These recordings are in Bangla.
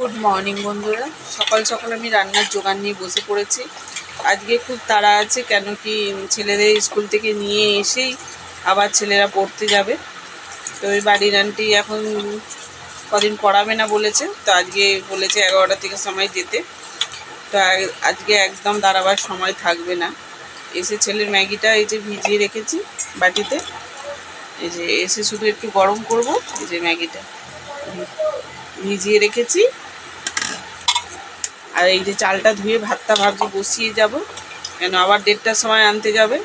গুড মর্নিং বন্ধুরা। সকাল সকাল আমি রান্নার জোগান নিয়ে বসে পড়েছি। আজকে খুব তাড়া আছে, কেন কি ছেলেদের স্কুল থেকে নিয়ে এসেই আবার ছেলেরা পড়তে যাবে। তো ওই বাড়ির আন্টি এখন কদিন পড়াবে না বলেছে, তো আজকে বলেছে এগারোটা থেকে সময় যেতে। তো আজকে একদম দাঁড়াবার সময় থাকবে না। এসে ছেলের ম্যাগিটা এই যে ভিজিয়ে রেখেছি বাটিতে। এই যে এসে শুধু একটু গরম করব, এই যে ম্যাগিটা ভিজিয়ে রেখেছি। আর এই যে চালটা ধুয়ে ভাতটা ভাবছি বসিয়ে যাব। কেন আবার দেড়টার সময় আনতে যাবে।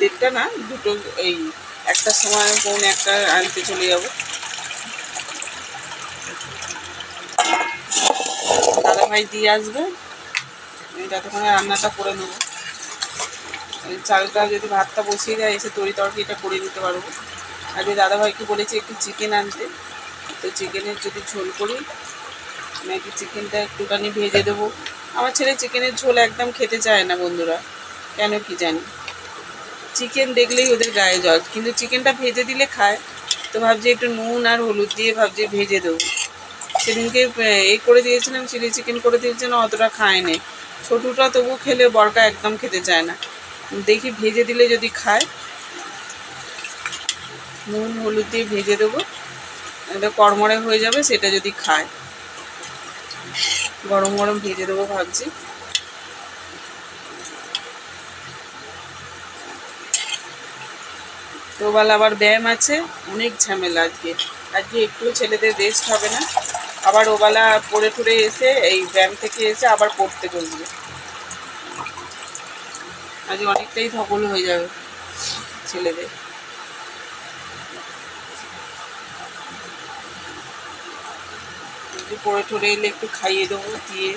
দেড়টা না, দুটো এই একটার সময় কোন একটা আনতে চলে যাব। দাদা ভাই দিয়ে আসবে। আমি ততক্ষণে রান্নাটা করে নেব। চালটা যদি ভাতটা বসিয়ে যায় এসে তরি তরকারিটা করে নিতে পারব। আর দাদাভাইকে বলেছি একটু চিকেন আনতে। তো চিকেনের যদি ঝোল করি নাকি চিকেনটা একটুখানি ভেজে দেবো। আমার ছেলে চিকেনের ঝোল একদম খেতে চায় না বন্ধুরা। কেন কি জানি? চিকেন দেখলেই ওদের গায়ে জল। কিন্তু চিকেনটা ভেজে দিলে খায়। তো ভাবছি একটু নুন আর হলুদ দিয়ে ভাবছি ভেজে দেবো। সেদিনকে, এ করে দিয়েছিলাম, চিলি চিকেন করে দিয়েছিলাম অতটা খায় খায়নি। ছোটুটা তবু খেলে বরকা একদম খেতে চায় না। দেখি ভেজে দিলে যদি খায়। নুন, হলুদ দিয়ে ভেজে দেবো। এটা কড়মড়ে হয়ে যাবে, সেটা যদি খায়। গরম গরম ভেজে দেবো ভাবছি। তো বেলা আবার ব্যায়াম আছে, অনেক ঝামেলা আজকে। আজকে একটু ছেলেদের রেস্ট হবে না। আবার ওবেলা পড়ে টড়ে এসে এই ব্যায়াম থেকে এসে আবার পড়তে বসবে। আজকে অনেকটাই ধকল হয়ে যাবে ছেলেদের। একটু পড়ে টড়ে এলে একটু খাইয়ে দেবো দিয়ে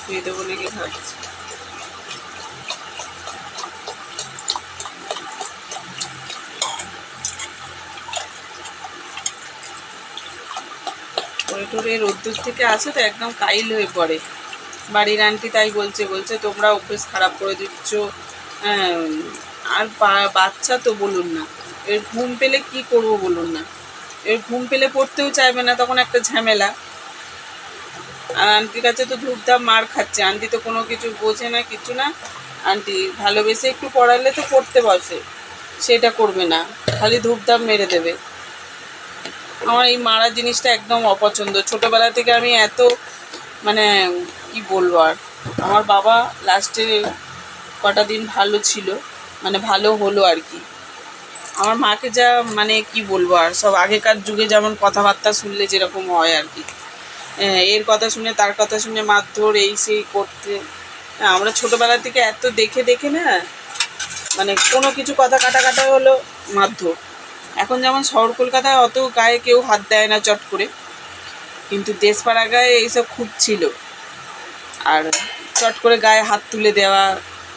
শুয়ে দেবো নাকি ভাবছি। টড়ে রোদ্দুর থেকে আসে তো একদম কাইল হয়ে পড়ে। বাড়ির আন্টি তাই বলছে বলছে তোমরা অভ্যেস খারাপ করে দিচ্ছ। হ্যাঁ, আর বাচ্চা তো বলুন না। এর ঘুম পেলে কি করব বলুন না। এর ঘুম পেলে পড়তেও চাইবে না তখন একটা ঝামেলা। আর আন্টির কাছে তো ধূপধাপ মার খাচ্ছে। আন্টি তো কোনো কিছু বোঝে না, কিছু না। আন্টি ভালোবেসে একটু পড়ালে তো পড়তে বসে। সেটা করবে না, খালি ধূপধাপ মেরে দেবে। আমার এই মারা জিনিসটা একদম অপছন্দ। ছোটোবেলা থেকে আমি এত মানে কি বলব আর? আমার বাবা লাস্টে কটা দিন ভালো ছিল মানে ভালো হলো আর কি। আমার মাকে যা মানে কি বলব আর? সব আগেকার যুগে যেমন কথাবার্তা শুনলে যেরকম হয় আর কি। এর কথা শুনে তার কথা শুনে মারধর এই সেই করতে। হ্যাঁ, আমরা ছোটোবেলা থেকে এত দেখে দেখে না মানে কোনো কিছু কথা কাটা কাটা হলো মারধর। এখন যেমন শহর কলকাতায় অত গায়ে কেউ হাত দেয় না চট করে কিন্তু দেশপাড়া গায়ে এইসব খুব ছিল। আর চট করে গায়ে হাত তুলে দেওয়া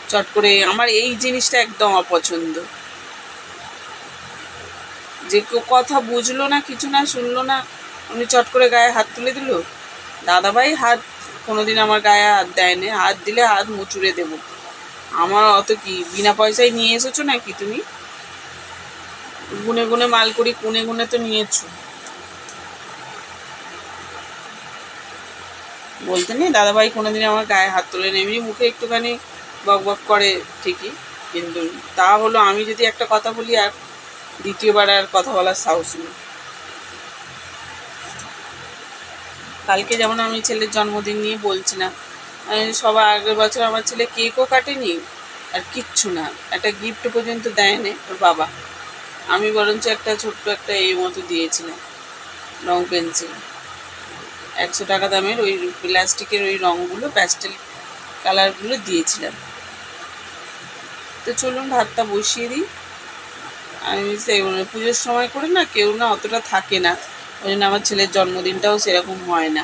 চট করে আমার এই জিনিসটা একদম অপছন্দ। যে কেউ কথা বুঝলো না কিছু না শুনলো না উনি চট করে গায়ে হাত তুলে দিল। দাদাভাই হাত কোনোদিন আমার গায়ে হাত দেয়নি। হাত দিলে হাত মুচুড়ে দেবো। আমার অত কি, বিনা পয়সায় নিয়ে এসেছ নাকি তুমি? গুনে গুনে মাল করি গুনে গুনে তো নিয়েছো। বলতে নেই, দাদাভাই কোনোদিন আমার গায়ে হাত তোলে এমনি মুখে একটুখানি বক বক করে ঠিকই, কিন্তু তা হলো আমি যদি একটা কথা বলি আর দ্বিতীয়বার আর কথা বলার সাহস নেই। কালকে যেমন আমি ছেলের জন্মদিন নিয়ে বলছিলাম আমি সবার আগের বছর আমার ছেলে কেকও কাটেনি, আর কিচ্ছু না, একটা গিফট পর্যন্ত দেয়নি ওর বাবা। আমি বরঞ্চ একটা ছোট্ট একটা এই মতো দিয়েছিলাম, রং পেন্সিল। একশো টাকা দামের ওই প্লাস্টিকের ওই রঙগুলো প্যাস্টেল কালারগুলো দিয়েছিলাম। তো চলুন ভাতটা বসিয়ে দিই। আমি সেই, পুজোর সময় করে না কেউ না অতটা থাকে না। ওই জন্য আমার ছেলের জন্মদিনটাও সেরকম হয় না।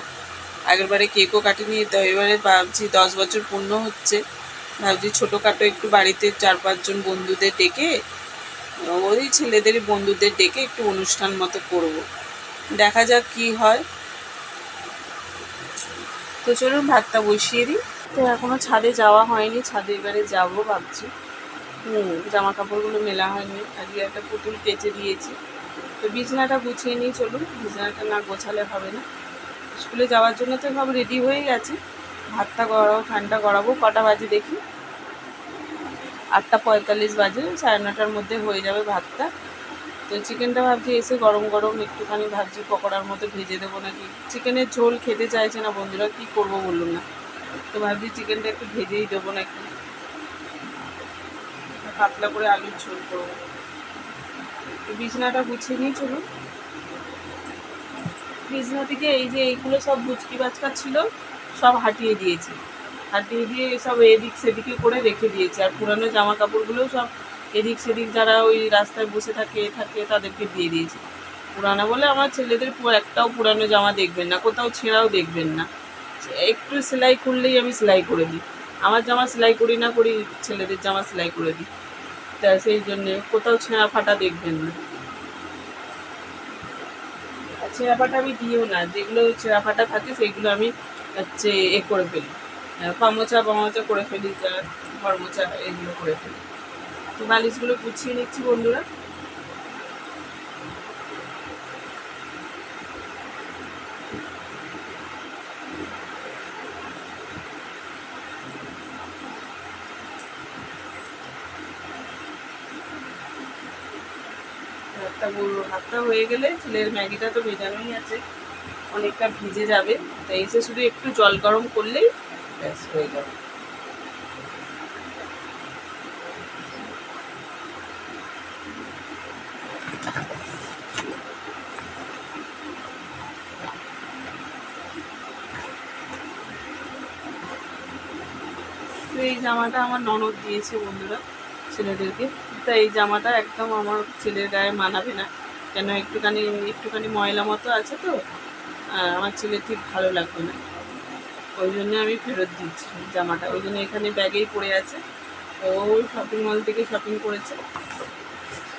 আগের বারে কেকও কাটিনি, তো এবারে ভাবছি দশ বছর পূর্ণ হচ্ছে। ভাবছি ছোটোখাটো একটু বাড়িতে চার পাঁচজন বন্ধুদের ডেকে, ওই ছেলেদের বন্ধুদের ডেকে একটু অনুষ্ঠান মতো করব। দেখা যাক কি হয়। তো চলুন ভাতটা বসিয়ে দিই। তো এখনও ছাদে যাওয়া হয়নি, ছাদে এবারে যাব ভাবছি। হুম, জামা কাপড়গুলো মেলা হয়নি, আজকে একটা পুতুল কেচে দিয়েছি। তো বিছানাটা গুছিয়ে নিয়ে চলুন। বিছানাটা না গোছালে হবে না। স্কুলে যাওয়ার জন্য তো সব রেডি হয়ে গেছে। ভাতটা গড়াবো ঠান্ডা গড়াবো, কটা বাজে দেখি। আটটা পঁয়তাল্লিশ বাজে, সাড়ে নটার মধ্যে হয়ে যাবে ভাতটা। তো চিকেনটা ভাবছি এসে গরম গরম একটুখানি ভাবছি পকোড়ার মতো ভেজে দেবো নাকি। চিকেনের ঝোল খেতে চাইছে না বন্ধুরা, কী করব বলুন না। তো ভাবছি চিকেনটা একটু ভেজেই দেবো নাকি। পাতলা করে আলুর ঝোল করব। বিছনাটা গুছিয়ে নিয়ে চলুন। বিছনা থেকে এই যে এইগুলো সব বুচকি বাচকা ছিল, সব হাটিয়ে দিয়েছি। হাটিয়ে দিয়ে সব এদিক সেদিকে করে রেখে দিয়েছি। আর পুরানো জামা কাপড়গুলোও সব এদিক সেদিক যারা ওই রাস্তায় বসে থাকে থাকে, তাদেরকে দিয়ে দিয়েছি। পুরানো বলে আমার ছেলেদের একটাও পুরানো জামা দেখবেন না, কোথাও ছেঁড়াও দেখবেন না। একটু সেলাই করলেই আমি সেলাই করে দিই। আমার জামা সেলাই করি না করি, ছেলেদের জামা সেলাই করে দিই। তা সেই জন্যে কোথাও ছেঁড়া ফাটা দেখবেন না। ছেঁড়া ফাটা আমি দিও না, যেগুলো ছেঁড়া ফাটা থাকে সেগুলো আমি হচ্ছে এ করে ফেলি। পামোচা পামোচা করে ফেলি ঘরমোচা এগুলো করে ফেলি। তো বালিশগুলো গুছিয়ে নিচ্ছি বন্ধুরা। ভাতটা ভাতটা হয়ে গেলে ছেলের ম্যাগিটা তো ভেজানোই আছে। অনেকটা ভিজে যাবে। তাই এসে শুধু একটু জল গরম করলেই ব্যাস হয়ে যাবে এই জামাটা আমার ননদ দিয়েছে বন্ধুরা। ছেলেদেরকে। তা এই জামাটা একদম আমার ছেলের গায়ে মানাবে না। কেন একটুখানি একটুখানি ময়লা মতো আছে তো আমার ছেলে ঠিক ভালো লাগবে না। ওই জন্য আমি ফেরত দিচ্ছি জামাটা। ওই জন্য এখানে ব্যাগেই পড়ে আছে। ওই শপিং মল থেকে শপিং করেছে।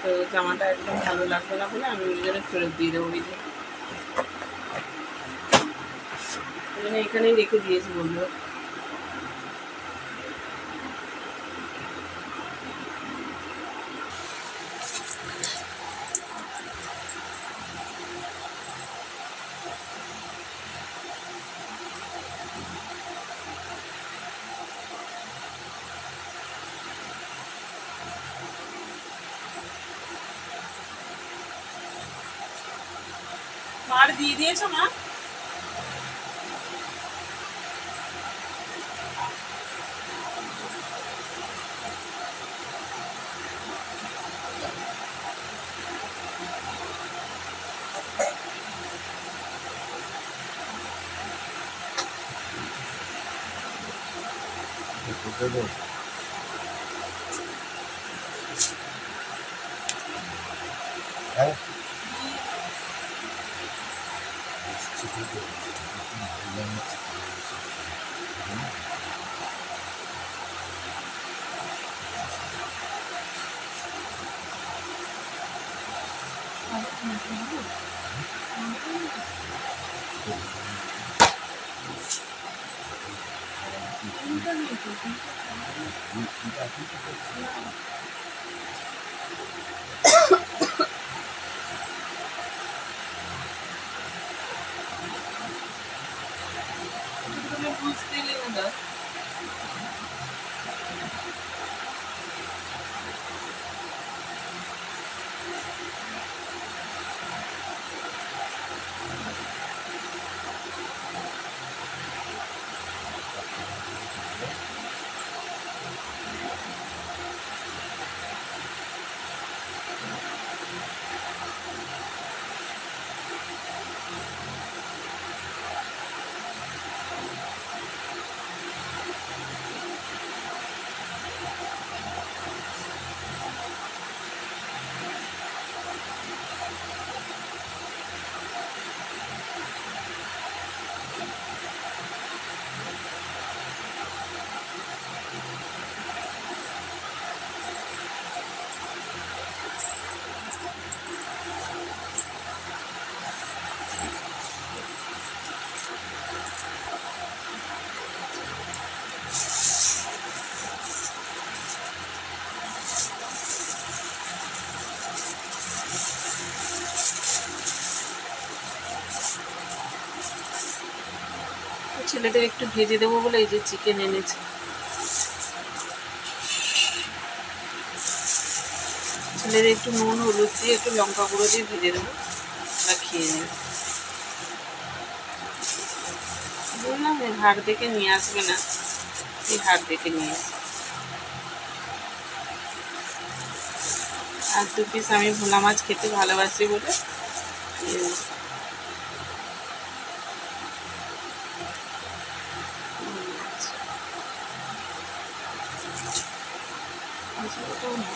তো জামাটা একদম ভালো লাগবে না বলে আমি ওই জন্য ফেরত দিয়ে দেবো ওই জন্য এখানেই রেখে দিয়েছি বন্ধুরা মার দিয়ে দিয়েছ মা হ্যাঁ তুমি Gusto nila na. ছেলেদের একটু ভেজে দেবো বলে এই যে চিকেন এনেছে। ছেলেদের একটু নুন, হলুদ দিয়ে, একটু লঙ্কা গুঁড়ো দিয়ে ভেজে দেবো ওরা খেয়ে নেবে। বললাম এই হাট দেখে নিয়ে আসবে না। এই হাট দেখে নিয়ে আসবে। আর দু পিস আমি ভোলা মাছ খেতে ভালোবাসি বলে নিয়ে এলাম। ভোলা মাছ। আচ্ছা, ওটাও ভালো। তো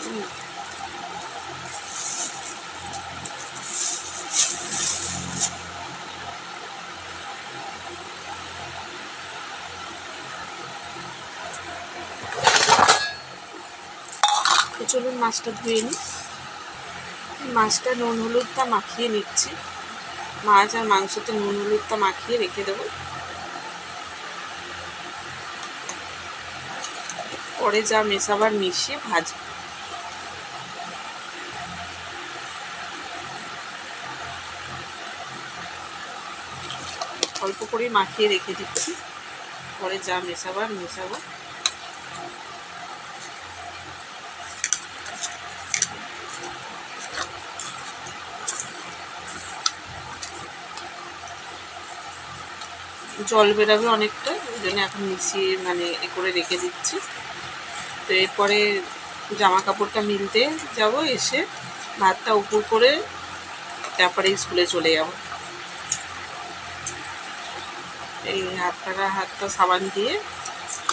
চলুন মাছটা ধুয়ে নিই। মাছটা নুন হলুদটা মাখিয়ে নিচ্ছি। মাছ আর মাংসতে নুন হলুদটা মাখিয়ে রেখে দেবো। পরে যা মেশাবার মিশিয়ে ভাজবো। অল্প করে মাখিয়ে রেখে দিচ্ছি। পরে যা মেশাবার মেশাবো জল বেরাবে অনেকটা ওই জন্য এখন মিশিয়ে মানে এ করে রেখে দিচ্ছি। তো এরপরে জামা কাপড়টা মিলতে যাব, এসে ভাতটা উপর করে তারপরে স্কুলে চলে যাব। এই হাতটা হাতটা সাবান দিয়ে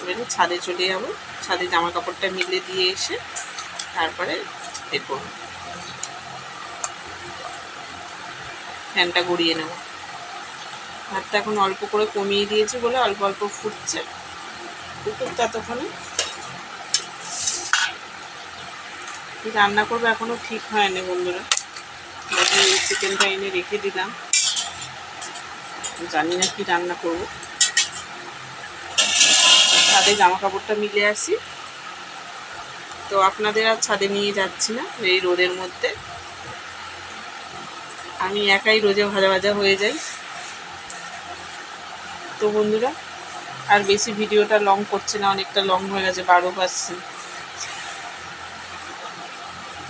এবারে ছাদে চলে যাব। ছাদে জামা কাপড়টা মিলে দিয়ে এসে তারপরে এ ফ্যানটা গড়িয়ে নেব। ভাতটা এখন অল্প করে কমিয়ে দিয়েছি বলে অল্প অল্প ফুটছে। ফুটুক ততক্ষণে। কি রান্না করব এখনও ঠিক হয়নি বন্ধুরা। চিকেনটা এনে রেখে দিলাম। জানি না কি রান্না করব। ছাদে জামা কাপড়টা মিলে আসি তো আপনাদের আর ছাদে নিয়ে যাচ্ছি না, এই রোদের মধ্যে। আমি একাই রোজে ভাজা ভাজা হয়ে যাই। তো বন্ধুরা, আর বেশি ভিডিওটা লং করছে না, অনেকটা লং হয়ে গেছে, বারো পার্সেন্ট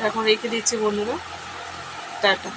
এখন রেখে দিচ্ছি বন্ধুরা। টাটা।